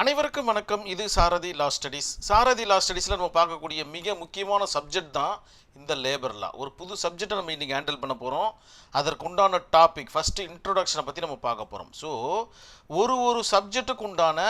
அனைவருக்கும் வணக்கம். இது சாரதி லா ஸ்டடீஸ் சாரதி லா ஸ்டடீஸில் நம்ம பார்க்கக்கூடிய மிக முக்கியமான சப்ஜெக்ட் தான் இந்த லேபர் லா ஒரு புது சப்ஜெக்டை நம்ம இன்றைக்கி ஹேண்டில் பண்ண போகிறோம் அதற்குண்டான டாபிக் ஃபஸ்ட்டு இன்ட்ரொடக்ஷனை பற்றி நம்ம பார்க்க போகிறோம் ஸோ ஒரு ஒரு சப்ஜெக்ட்டுக்கு உண்டான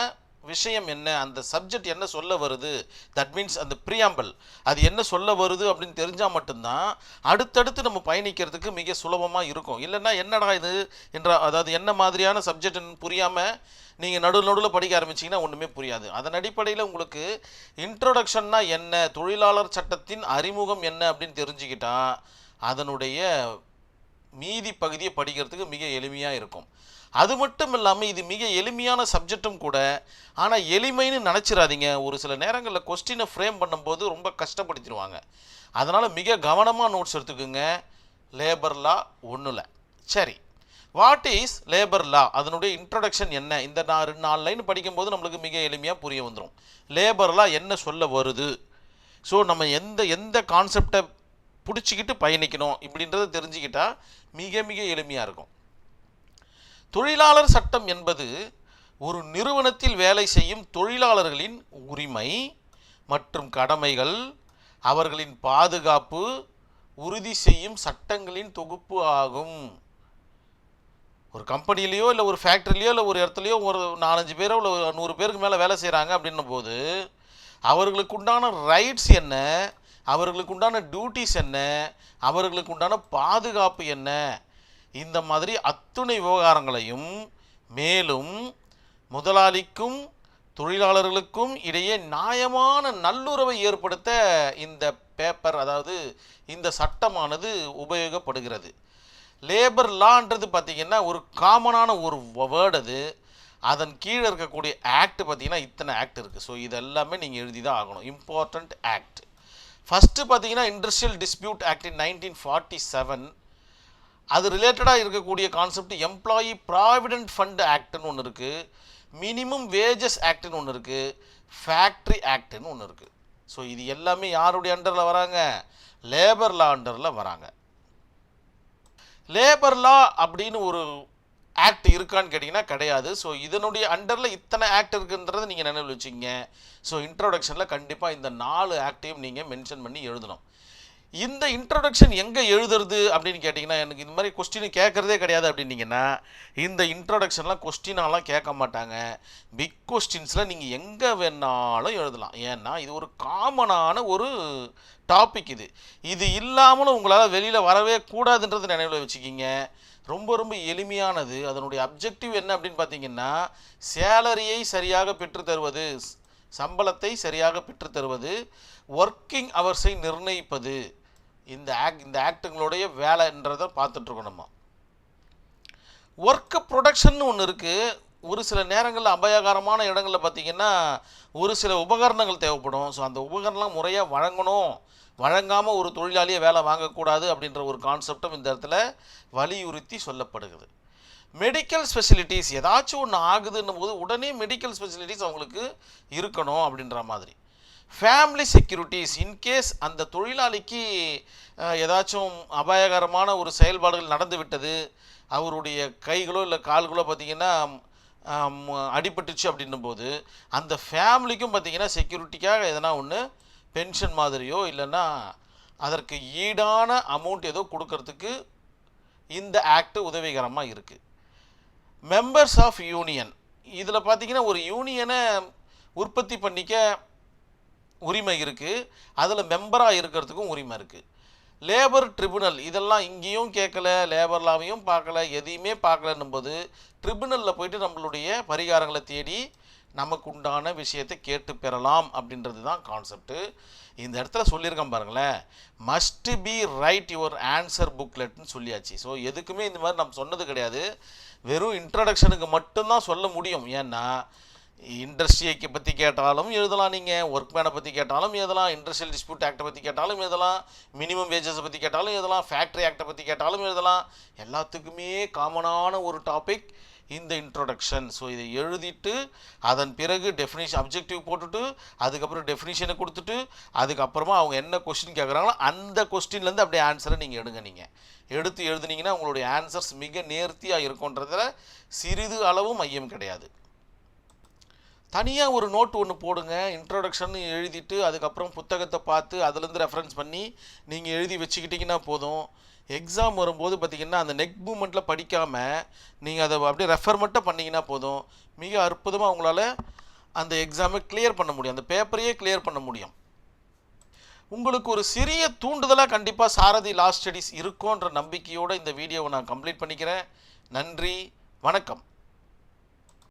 விஷயம் என்ன? அந்த சப்ஜெக்ட் என்ன சொல்ல வருது? தட் மீன்ஸ் அந்த ப்ரியாம்பிள் அது என்ன சொல்ல வருது அப்படின்னு தெரிஞ்சால் மட்டும்தான் அடுத்தடுத்து நம்ம பயணிக்கிறதுக்கு மிக சுலபமாக இருக்கும். இல்லைன்னா என்னடா இது என்ற அதாவது என்ன மாதிரியான சப்ஜெக்ட்னு புரியாமல் நீங்கள் நடு நடுவில் படிக்க ஆரம்பிச்சிங்கன்னா ஒன்றுமே புரியாது. அதன் அடிப்படையில் உங்களுக்கு இன்ட்ரோடக்ஷன்னா என்ன? தொழிலாளர் சட்டத்தின் அறிமுகம் என்ன அப்படின்னு தெரிஞ்சுக்கிட்டால் அதனுடைய மீதி பகுதியை படிக்கிறதுக்கு மிக எளிமையாக இருக்கும். அது மட்டும் இல்லாமல் இது மிக எளிமையான சப்ஜெக்டும் கூட. ஆனால் எளிமைன்னு நினச்சிடாதீங்க ஒரு சில நேரங்களில் கொஸ்டினை ஃப்ரேம் பண்ணும்போது ரொம்ப கஷ்டப்படுத்திடுவாங்க அதனால் மிக கவனமாக நோட்ஸ் எடுத்துக்கோங்க. லேபர் லா ஒன்றில் சரி. வாட் இஸ் லேபர் லா அதனுடைய இன்ட்ரடக்ஷன் என்ன? இந்த நான் ரெண்டு நாலு லைன் படிக்கும்போது நம்மளுக்கு மிக எளிமையாக புரிய வந்துடும் லேபர் லா என்ன சொல்ல வருது? ஸோ நம்ம எந்த எந்த கான்செப்டை பிடிச்சிக்கிட்டு பயணிக்கணும்? இப்படின்றத தெரிஞ்சுக்கிட்டால் மிக மிக எளிமையாக இருக்கும். தொழிலாளர் சட்டம் என்பது ஒரு நிறுவனத்தில் வேலை செய்யும் தொழிலாளர்களின் உரிமை மற்றும் கடமைகள் அவர்களின் பாதுகாப்பு உறுதி செய்யும் சட்டங்களின் தொகுப்பு ஆகும். ஒரு கம்பெனிலேயோ இல்லை ஒரு ஃபேக்ட்ரிலேயோ இல்லை ஒரு இடத்துலையோ ஒரு நாலஞ்சு பேரோ இல்லை நூறு பேருக்கு மேலே வேலை செய்கிறாங்க அப்படின்னும் போது அவர்களுக்கு உண்டான ரைட்ஸ் என்ன? அவர்களுக்கு உண்டான டியூட்டிஸ் என்ன? அவர்களுக்கு உண்டான பாதுகாப்பு என்ன? இந்த மாதிரி அத்துணை விவகாரங்களையும் மேலும் முதலாளிக்கும் தொழிலாளர்களுக்கும் இடையே நியாயமான நல்லுறவை ஏற்படுத்த இந்த பேப்பர் அதாவது இந்த சட்டமானது உபயோகப்படுகிறது. லேபர் லான்றது பார்த்திங்கன்னா ஒரு காமனான ஒரு வேர்டு அது. அதன் கீழே இருக்கக்கூடிய ஆக்ட் பார்த்திங்கன்னா இத்தனை ஆக்ட் இருக்குது ஸோ இது எல்லாமே நீங்கள் எழுதி தான் ஆகணும். இம்பார்ட்டண்ட் ஆக்ட் ஃபஸ்ட்டு பார்த்தீங்கன்னா industrial dispute act in nineteen forty seven அது ரிலேட்டடாக இருக்கக்கூடிய கான்செப்ட் எம்ப்ளாயி ப்ராவிடென்ட் ஃபண்ட் ஆக்ட்னு ஒன்று இருக்குது மினிமம் வேஜஸ் ஆக்ட்னு ஒன்று இருக்குது ஃபேக்ட்ரி ஆக்ட்னு ஒன்று இருக்குது ஸோ இது எல்லாமே யாருடைய அண்டரில் வராங்க? லேபர் லா அண்டரில் வராங்க. லேபர் லா அப்படின்னு ஒரு ஆக்ட் இருக்கான்னு கேட்டிங்கன்னா கிடையாது. ஸோ இதனுடைய அண்டரில் இத்தனை ஆக்ட் இருக்குன்றதை நீங்கள் நினைவு வச்சுக்கிங்க. ஸோ இன்ட்ரோடக்ஷனில் கண்டிப்பாக இந்த நாலு ஆக்டையும் நீங்கள் மென்ஷன் பண்ணி எழுதணும். இந்த இன்ட்ரொடக்ஷன் எங்கே எழுதுறது அப்படின்னு கேட்டிங்கன்னா எனக்கு இந்த மாதிரி கொஸ்டின் கேட்குறதே கிடையாது அப்படின்னீங்கன்னா இந்த இன்ட்ரொடக்ஷன்லாம் கொஸ்டினாலாம் கேட்க மாட்டாங்க. பிக் கொஸ்டின்ஸில் நீங்கள் எங்கே வேணாலும் எழுதலாம். ஏன்னா இது ஒரு காமனான ஒரு டாபிக் இது. இது இல்லாமலும் உங்களால் வெளியில் வரவே கூடாதுன்றது நினைவில் வச்சுக்கிங்க. ரொம்ப ரொம்ப எளிமையானது. அதனுடைய அப்ஜெக்டிவ் என்ன அப்படின்னு பார்த்தீங்கன்னா சேலரியை சரியாக பெற்று தருவது சம்பளத்தை சரியாக பெற்று தருவது ஒர்க்கிங் அவர்ஸை நிர்ணயிப்பது. இந்த ஆக்ட் இந்த ஆக்டுங்களுடைய வேலைன்றதை பார்த்துட்ருக்கோம் நம்ம. ஒர்க்கு ப்ரொடக்ஷன் ஒன்று இருக்குது ஒரு சில நேரங்களில் அபாயகரமான இடங்களில் பார்த்திங்கன்னா ஒரு சில உபகரணங்கள் தேவைப்படும். ஸோ அந்த உபகரணம் முறையாக வழங்கணும். வழங்காமல் ஒரு தொழிலாளியை வேலை வாங்கக்கூடாது அப்படின்ற ஒரு கான்செப்டும் இந்த இடத்துல வலியுறுத்தி சொல்லப்படுகிறது. மெடிக்கல் ஸ்பெசிலிட்டிஸ் ஏதாச்சும் ஒன்று ஆகுதுன்னும் போது உடனே மெடிக்கல் ஸ்பெசிலிட்டிஸ் அவங்களுக்கு இருக்கணும் அப்படின்ற மாதிரி. ஃபேமிலி செக்யூரிட்டிஸ் இன்கேஸ் அந்த தொழிலாளிக்கு ஏதாச்சும் அபாயகரமான ஒரு செயல்பாடுகள் நடந்து விட்டது அவருடைய கைகளோ இல்லை கால்களோ பார்த்திங்கன்னா அடிபட்டுச்சு அப்படின்னும் போது அந்த ஃபேமிலிக்கும் பார்த்திங்கன்னா செக்யூரிட்டிக்காக எதனா ஒன்று பென்ஷன் மாதிரியோ இல்லைன்னா அதற்கு ஈடான அமௌண்ட் ஏதோ கொடுக்கறதுக்கு இந்த ஆக்ட் உதவிகரமாக இருக்குது மெம்பர்ஸ் ஆஃப் யூனியன் இதில் பார்த்தீங்கன்னா ஒரு யூனியனை உற்பத்தி பண்ணிக்க உரிமை இருக்குது அதில் மெம்பராக இருக்கிறதுக்கும் உரிமை இருக்குது லேபர் ட்ரிபுனல் இதெல்லாம் இங்கேயும் கேட்கல லேபர் லாவையும் பார்க்கல எதையுமே பார்க்கலன்னும் போது ட்ரிபுனலில் போயிட்டு நம்மளுடைய பரிகாரங்களை தேடி நமக்கு உண்டான விஷயத்தை கேட்டு பெறலாம் அப்படின்றது தான் கான்செப்ட்டு இந்த இடத்துல சொல்லியிருக்கேன் பாருங்களேன். Must be write your answer புக்லெட்னு சொல்லியாச்சு. ஸோ எதுக்குமே இந்த மாதிரி நம்ம சொன்னது கிடையாது. வெறும் இன்ட்ரடக்ஷனுக்கு மட்டும்தான் சொல்ல முடியும். ஏன்னா இண்டஸ்ட்ரியை பற்றி கேட்டாலும் எழுதலாம் நீங்கள் ஒர்க் மேனை பற்றி கேட்டாலும் எழுதலாம் இண்டஸ்ட்ரியல் டிஸ்பியூட் ஆக்டை பற்றி கேட்டாலும் எழுதலாம் மினிமம் வேஜஸை பற்றி கேட்டாலும் எழுதலாம் ஃபேக்ட்ரி ஆக்டை பற்றி கேட்டாலும் எழுதலாம். எல்லாத்துக்குமே காமனான ஒரு டாபிக் இந்த இன்ட்ரொடக்ஷன் ஸோ இதை எழுதிட்டு அதன் பிறகு டெஃபினேஷன் அப்ஜெக்டிவ் போட்டுட்டு அதுக்கப்புறம் டெஃபினிஷனை கொடுத்துட்டு அதுக்கப்புறமா அவங்க என்ன கொஸ்டின் கேட்குறாங்களோ அந்த கொஸ்டின்லேருந்து அப்படியே ஆன்சரை நீங்கள் எடுங்க நீங்கள் எடுத்து எழுதுனீங்கன்னா உங்களுடைய ஆன்சர்ஸ் மிக நேர்த்தியாக இருக்குன்றதுல சிறிது அளவும் மையம் கிடையாது. தனியாக ஒரு நோட் ஒன்று போடுங்க இன்ட்ரோடக்ஷன் எழுதிட்டு அதுக்கப்புறம் புத்தகத்தை பார்த்து அதுலேருந்து ரெஃபரன்ஸ் பண்ணி நீங்கள் எழுதி வச்சுக்கிட்டிங்கன்னா போதும். எக்ஸாம் வரும்போது பார்த்தீங்கன்னா அந்த நெக் மூமெண்ட்டில் படிக்காமல் நீங்கள் அதை அப்படியே ரெஃபர் மட்டும் பண்ணிங்கன்னா போதும். மிக அற்புதமாக உங்களால் அந்த எக்ஸாமை கிளியர் பண்ண முடியும். அந்த பேப்பரையே கிளியர் பண்ண முடியும். உங்களுக்கு ஒரு சிறிய தூண்டுதலாக கண்டிப்பாக சாரதி லா ஸ்டடீஸ் இருக்கும்ன்ற நம்பிக்கையோடு இந்த வீடியோவை நான் கம்ப்ளீட் பண்ணிக்கிறேன். நன்றி. வணக்கம்.